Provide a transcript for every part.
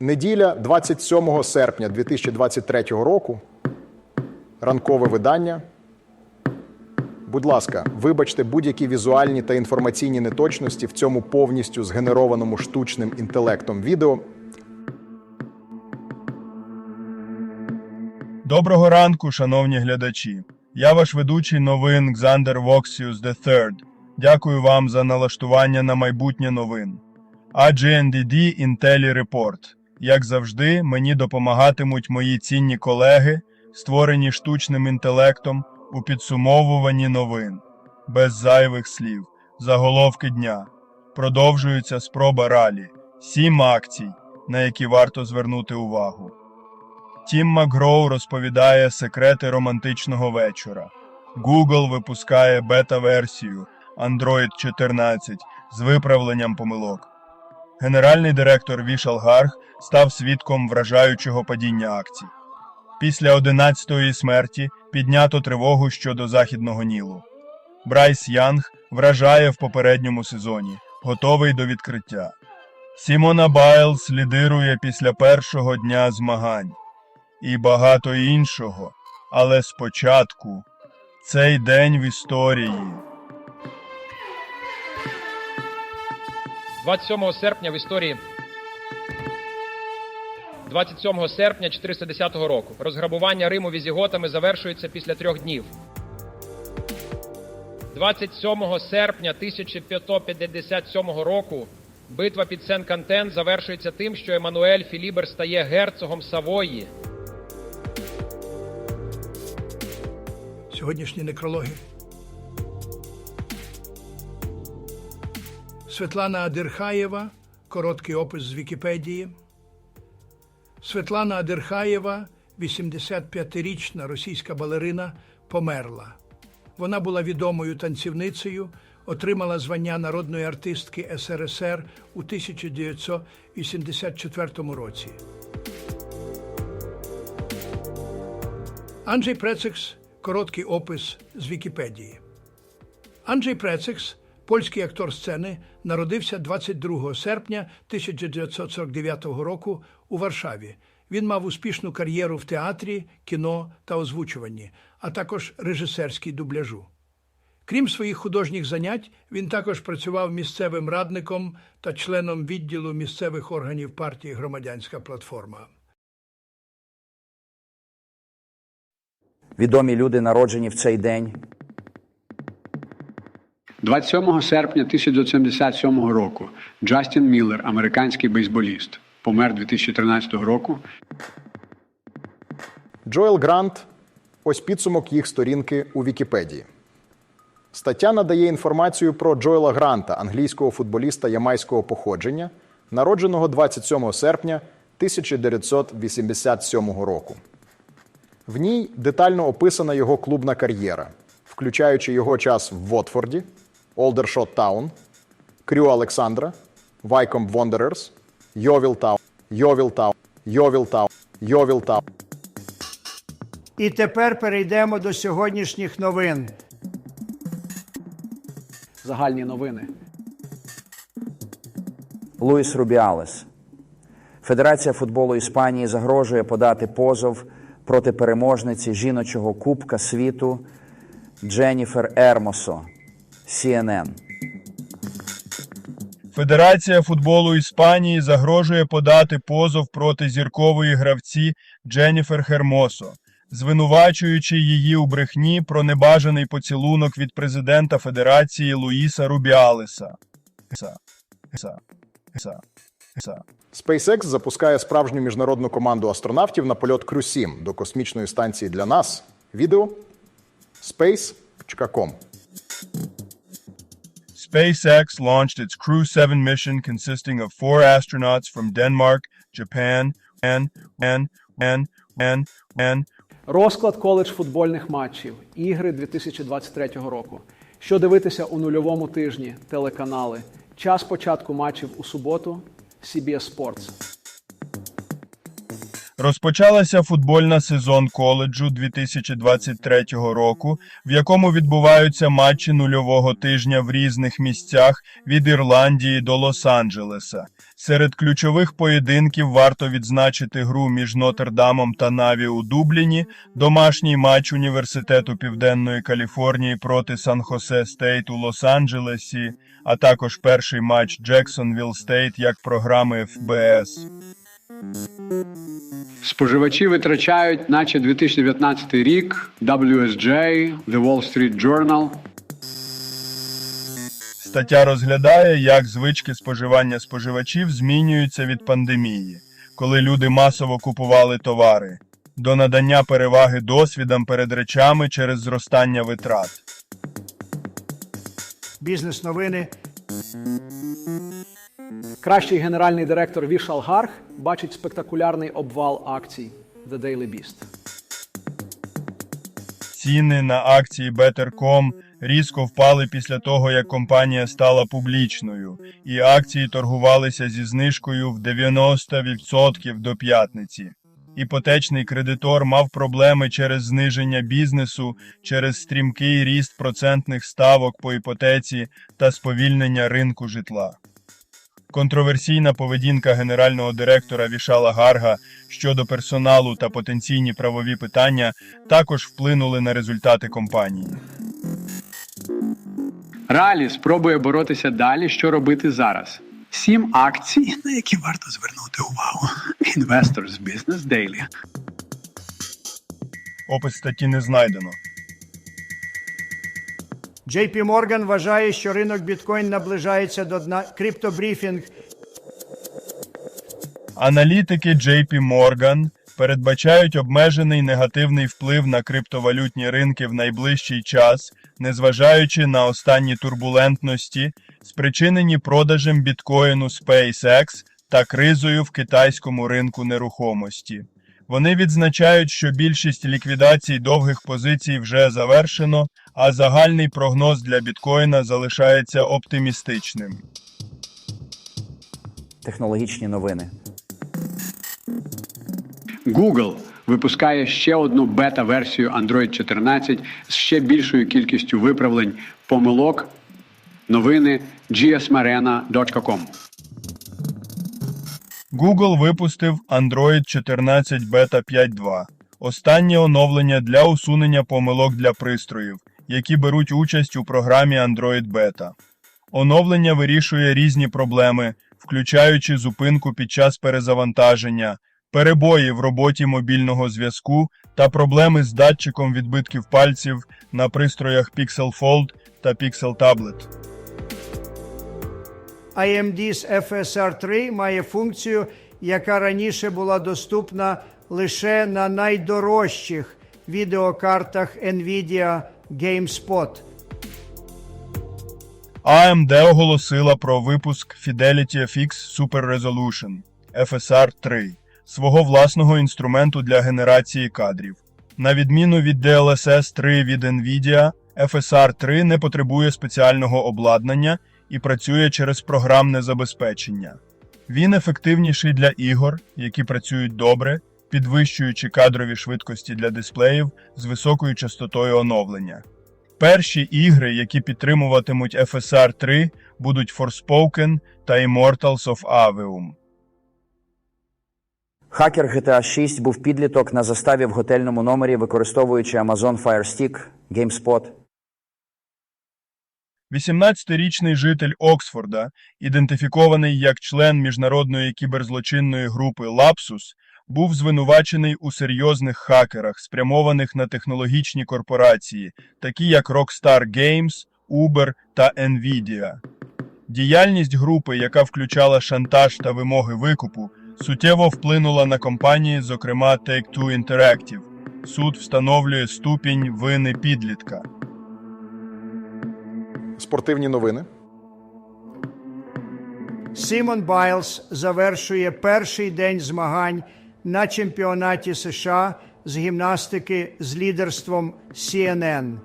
Неділя 27 серпня 2023 року. Ранкове видання. Будь ласка, вибачте будь-які візуальні та інформаційні неточності в цьому повністю згенерованому штучним інтелектом відео. Доброго ранку, шановні глядачі. Я ваш ведучий новин Ксандер Воксіус III. Дякую вам за налаштування на майбутнє новин. AGNDD Intelli Report. Як завжди, мені допомагатимуть мої цінні колеги, створені штучним інтелектом у підсумовуванні новин. Без зайвих слів. Заголовки дня. Продовжується спроба ралі. Сім акцій, на які варто звернути увагу. Тім Макгроу розповідає секрети романтичного вечора. Google випускає бета-версію Android 14 з виправленням помилок. Генеральний директор Вішал Гарг став свідком вражаючого падіння акцій. Після 11-ї смерті піднято тривогу щодо Західного Нілу. Брайс Янг вражає в попередньому сезоні, готовий до відкриття. Сімона Байлз лідирує після першого дня змагань і багато іншого. Але спочатку цей день в історії. 27 серпня в історії 27 серпня 410 року розграбування Риму візіготами завершується після трьох днів. 27 серпня 1557 року битва під Сен-Кантен завершується тим, що Еммануель Філібер стає герцогом Савої. Сьогоднішні некрологи. Світлана Адирхаєва. Короткий опис з Вікіпедії. Світлана Адирхаєва, 85-річна російська балерина, померла. Вона була відомою танцівницею, отримала звання народної артистки СРСР у 1984 році. Анджей Прецекс короткий опис з Вікіпедії. Анджей Прецекс, польський актор сцени, народився 22 серпня 1949 року у Варшаві. Він мав успішну кар'єру в театрі, кіно та озвучуванні, а також режисерській дубляжу. Крім своїх художніх занять, він також працював місцевим радником та членом відділу місцевих органів партії Громадянська платформа. Відомі люди народжені в цей день. 27 серпня 1977 року Джастін Міллер, американський бейсболіст, помер 2013 року. Джоел Грант. Ось підсумок їх сторінки у Вікіпедії. Стаття надає інформацію про Джоела Гранта, англійського футболіста ямайського походження, народженого 27 серпня 1987 року. В ній детально описана його клубна кар'єра, включаючи його час в Вотфорді, Олдершот Таун, Крю Олександра, Вайком Вондерерс, Йовіл Таун, Йовіл Таун, Йовіл Таун, Йовіл Таун. І тепер перейдемо до сьогоднішніх новин. Загальні новини. Луїс Рубіалес. Федерація футболу Іспанії загрожує подати позов проти переможниці жіночого Кубка світу Дженніфер Ермосо. CNN. Федерація футболу Іспанії загрожує подати позов проти зіркової гравці Дженніфер Хермосо, звинувачуючи її у брехні про небажаний поцілунок від президента Федерації Луїса Рубіалеса. Са. Са. Са. Са. SpaceX запускає справжню міжнародну команду астронавтів на польот Крю-7 до космічної станції для нас. Відео space.com. SpaceX launched its Crew 7 mission consisting of four astronauts from Denmark, Japan, and, and, and, and, and, Розклад коледж футбольних матчів. Ігри 2023 року. Що дивитися у нульовому тижні? Телеканали. Час початку матчів у суботу. CBS Sports. Розпочалася футбольна сезон коледжу 2023 року, в якому відбуваються матчі нульового тижня в різних місцях від Ірландії до Лос-Анджелеса. Серед ключових поєдинків варто відзначити гру між Нотр-Дамом та Наві у Дубліні, домашній матч Університету Південної Каліфорнії проти Сан-Хосе Стейт у Лос-Анджелесі, а також перший матч Джексонвілл Стейт як програми ФБС. Споживачі витрачають, наче 2019 рік, WSJ, The Wall Street Journal. Стаття розглядає, як звички споживання споживачів змінюються від пандемії, коли люди масово купували товари, до надання переваги досвідам перед речами через зростання витрат. Бізнес-новини. Кращий генеральний директор Вішал Гарх бачить спектакулярний обвал акцій The Daily Beast. Ціни на акції Better.com різко впали після того, як компанія стала публічною, і акції торгувалися зі знижкою в 90% до п'ятниці. Іпотечний кредитор мав проблеми через зниження бізнесу, через стрімкий ріст процентних ставок по іпотеці та сповільнення ринку житла. Контроверсійна поведінка генерального директора Вішала Гарга щодо персоналу та потенційні правові питання також вплинули на результати компанії. Ралі спробує боротися далі, що робити зараз. Сім акцій, на які варто звернути увагу. Investors Business Daily. Опис статті не знайдено. JP Morgan вважає, що ринок біткоін наближається до дна. Криптобріфінг. Аналітики JP Morgan передбачають обмежений негативний вплив на криптовалютні ринки в найближчий час, незважаючи на останні турбулентності, спричинені продажем біткоїну SpaceX та кризою в китайському ринку нерухомості. Вони відзначають, що більшість ліквідацій довгих позицій вже завершено, а загальний прогноз для біткоїна залишається оптимістичним. Технологічні новини. Google випускає ще одну бета-версію Android 14 з ще більшою кількістю виправлень помилок. Новини gsmarena.com. Google випустив Android 14 Beta 5.2 – останнє оновлення для усунення помилок для пристроїв, які беруть участь у програмі Android Beta. Оновлення вирішує різні проблеми, включаючи зупинку під час перезавантаження, перебої в роботі мобільного зв'язку та проблеми з датчиком відбитків пальців на пристроях Pixel Fold та Pixel Tablet. AMD's FSR 3 має функцію, яка раніше була доступна лише на найдорожчих відеокартах Nvidia GameSpot. AMD оголосила про випуск Fidelity FX Super Resolution FSR 3 свого власного інструменту для генерації кадрів. На відміну від DLSS 3 від Nvidia, FSR 3 не потребує спеціального обладнання і працює через програмне забезпечення. Він ефективніший для ігор, які працюють добре, підвищуючи кадрові швидкості для дисплеїв з високою частотою оновлення. Перші ігри, які підтримуватимуть FSR 3, будуть Forspoken та Immortals of Aveum. Хакер GTA 6 був підліток на заставі в готельному номері, використовуючи Amazon Fire Stick, GameSpot. 18-річний житель Оксфорда, ідентифікований як член міжнародної кіберзлочинної групи Lapsus, був звинувачений у серйозних хакерах, спрямованих на технологічні корпорації, такі як Rockstar Games, Uber та Nvidia. Діяльність групи, яка включала шантаж та вимоги викупу, суттєво вплинула на компанії, зокрема Take-Two Interactive. Суд встановлює ступінь вини підлітка. Спортивні новини. Сімон Байлз завершує перший день змагань на чемпіонаті США з гімнастики з лідерством CNN.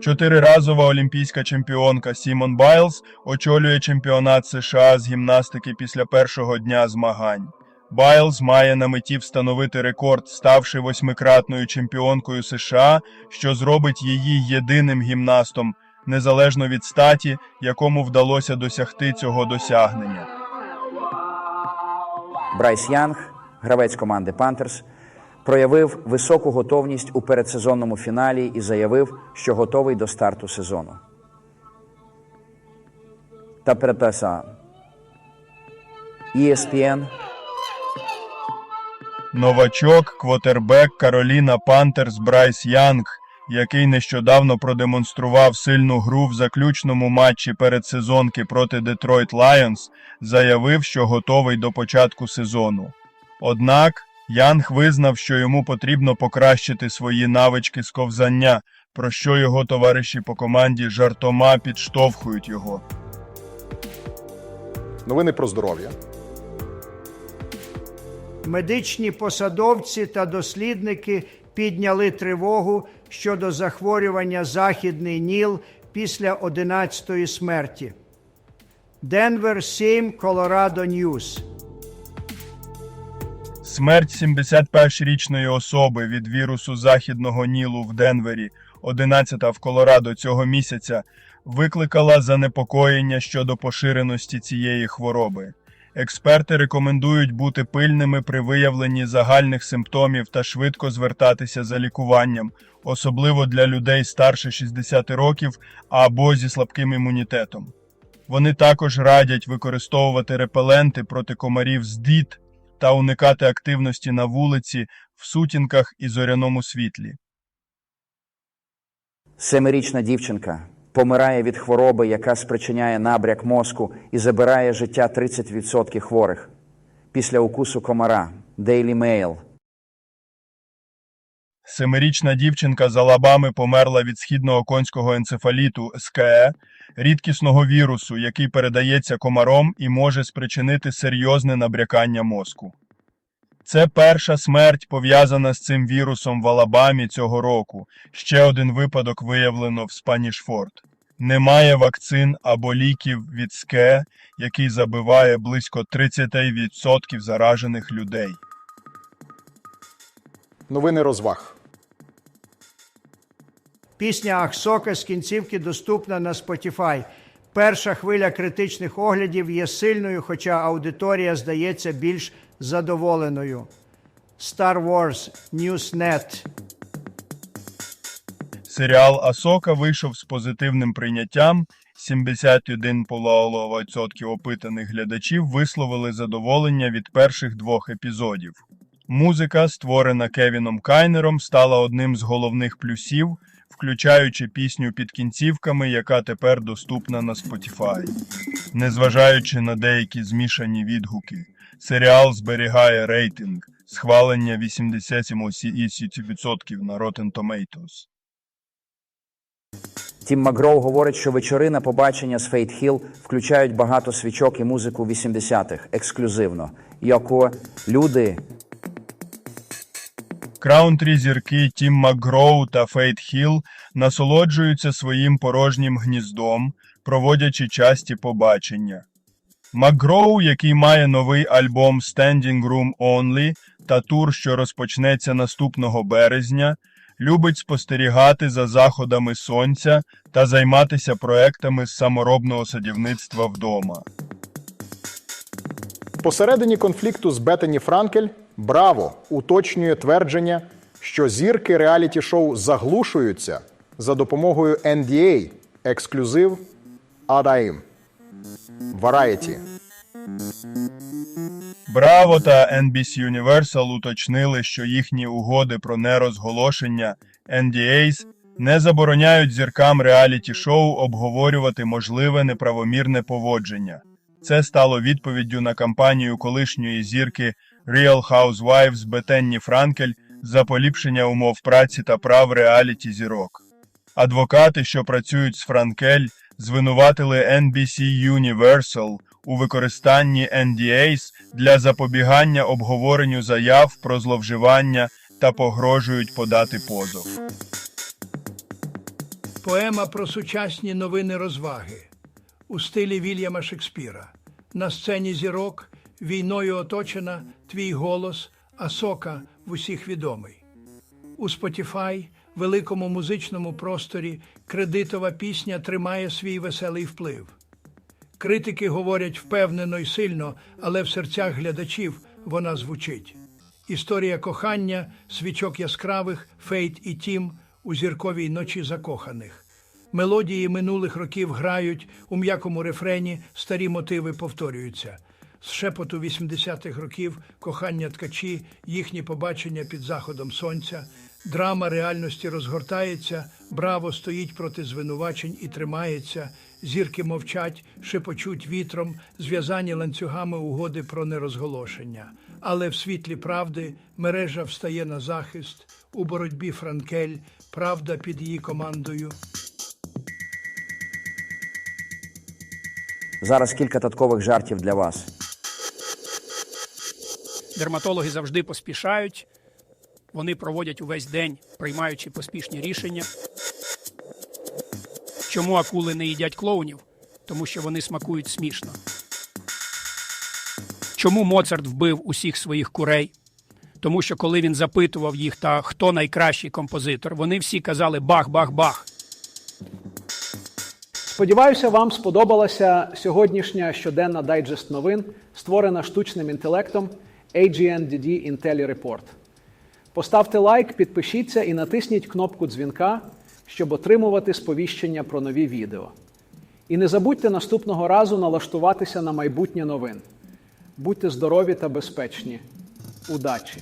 Чотириразова олімпійська чемпіонка Сімон Байлз очолює чемпіонат США з гімнастики після першого дня змагань. Байлз має на меті встановити рекорд, ставши восьмикратною чемпіонкою США, що зробить її єдиним гімнастом, незалежно від статі, якому вдалося досягти цього досягнення. Брайс Янг, гравець команди Пантерс, проявив високу готовність у передсезонному фіналі і заявив, що готовий до старту сезону. Та перетаса ESPN Новачок, квотербек Кароліна Пантерс Брайс Янг, який нещодавно продемонстрував сильну гру в заключному матчі передсезонки проти Детройт Лайонс, заявив, що готовий до початку сезону. Однак Янг визнав, що йому потрібно покращити свої навички з ковзання, про що його товариші по команді жартома підштовхують його. Новини про здоров'я. Медичні посадовці та дослідники підняли тривогу щодо захворювання Західний Ніл після 11-ї смерті. Денвер 7, Колорадо Ньюс. Смерть 71-річної особи від вірусу західного Нілу в Денвері, 11-та в Колорадо цього місяця, викликала занепокоєння щодо поширеності цієї хвороби. Експерти рекомендують бути пильними при виявленні загальних симптомів та швидко звертатися за лікуванням, особливо для людей старше 60 років або зі слабким імунітетом. Вони також радять використовувати репеленти проти комарів з діт та уникати активності на вулиці, в сутінках і зоряному світлі. Семирічна дівчинка помирає від хвороби, яка спричиняє набряк мозку і забирає життя 30% хворих. Після укусу комара Daily Mail. Семирічна дівчинка з Алабами померла від східного конського енцефаліту СКЕ, рідкісного вірусу, який передається комаром і може спричинити серйозне набрякання мозку. Це перша смерть, пов'язана з цим вірусом в Алабамі цього року. Ще один випадок виявлено в Спанішфорд. Немає вакцин або ліків від СКЕ, який забиває близько 30% заражених людей. Новини розваг. Пісня Ахсока з кінцівки доступна на Spotify. Перша хвиля критичних оглядів є сильною, хоча аудиторія здається більш задоволеною. Star Wars Newsnet. Серіал Асока вийшов з позитивним прийняттям. 71% опитаних глядачів висловили задоволення від перших двох епізодів. Музика, створена Кевіном Кайнером, стала одним з головних плюсів, включаючи пісню під кінцівками, яка тепер доступна на Spotify. Незважаючи на деякі змішані відгуки, серіал зберігає рейтинг схвалення 87% на Rotten Tomatoes. Тім Макгроу говорить, що вечори на побачення з Фейт Хіл включають багато свічок і музику 80-х ексклюзивно. Яко люди Краунтрі зірки Тім Макгроу та Фейт Хіл насолоджуються своїм порожнім гніздом, проводячи часті побачення. Макгроу, який має новий альбом Standing Room Only та тур, що розпочнеться наступного березня, любить спостерігати за заходами сонця та займатися проектами з саморобного садівництва вдома. Посередині конфлікту з Беттані Франкель Браво уточнює твердження, що зірки реаліті-шоу заглушуються за допомогою NDA – ексклюзив ADAIM. Variety. Браво та NBC Universal уточнили, що їхні угоди про нерозголошення NDAs не забороняють зіркам реаліті-шоу обговорювати можливе неправомірне поводження. Це стало відповіддю на кампанію колишньої зірки Real Housewives Бетенні Франкель за поліпшення умов праці та прав реаліті зірок. Адвокати, що працюють з Франкель, звинуватили NBC Universal у використанні NDAs для запобігання обговоренню заяв про зловживання та погрожують подати позов. Поема про сучасні новини розваги у стилі Вільяма Шекспіра. На сцені зірок війною оточена твій голос, Асока в усіх відомий. У Spotify, великому музичному просторі, кредитова пісня тримає свій веселий вплив. Критики говорять впевнено й сильно, але в серцях глядачів вона звучить. Історія кохання, свічок яскравих, Фейт і Тім у зірковій ночі закоханих. Мелодії минулих років грають, у м'якому рефрені старі мотиви повторюються. З шепоту 80-х років кохання ткачі, їхні побачення під заходом сонця, драма реальності розгортається, браво стоїть проти звинувачень і тримається, зірки мовчать, шепочуть вітром, зв'язані ланцюгами угоди про нерозголошення. Але в світлі правди мережа встає на захист, у боротьбі Франкель, правда під її командою. Зараз кілька таткових жартів для вас. Дерматологи завжди поспішають. Вони проводять увесь день, приймаючи поспішні рішення. Чому акули не їдять клоунів? Тому що вони смакують смішно. Чому Моцарт вбив усіх своїх курей? Тому що коли він запитував їх, та хто найкращий композитор, вони всі казали бах-бах-бах. Сподіваюся, вам сподобалася сьогоднішня щоденна дайджест новин, створена штучним інтелектом AGNDD Intelli Report. Поставте лайк, підпишіться і натисніть кнопку дзвінка, щоб отримувати сповіщення про нові відео. І не забудьте наступного разу налаштуватися на майбутнє новин. Будьте здорові та безпечні. Удачі!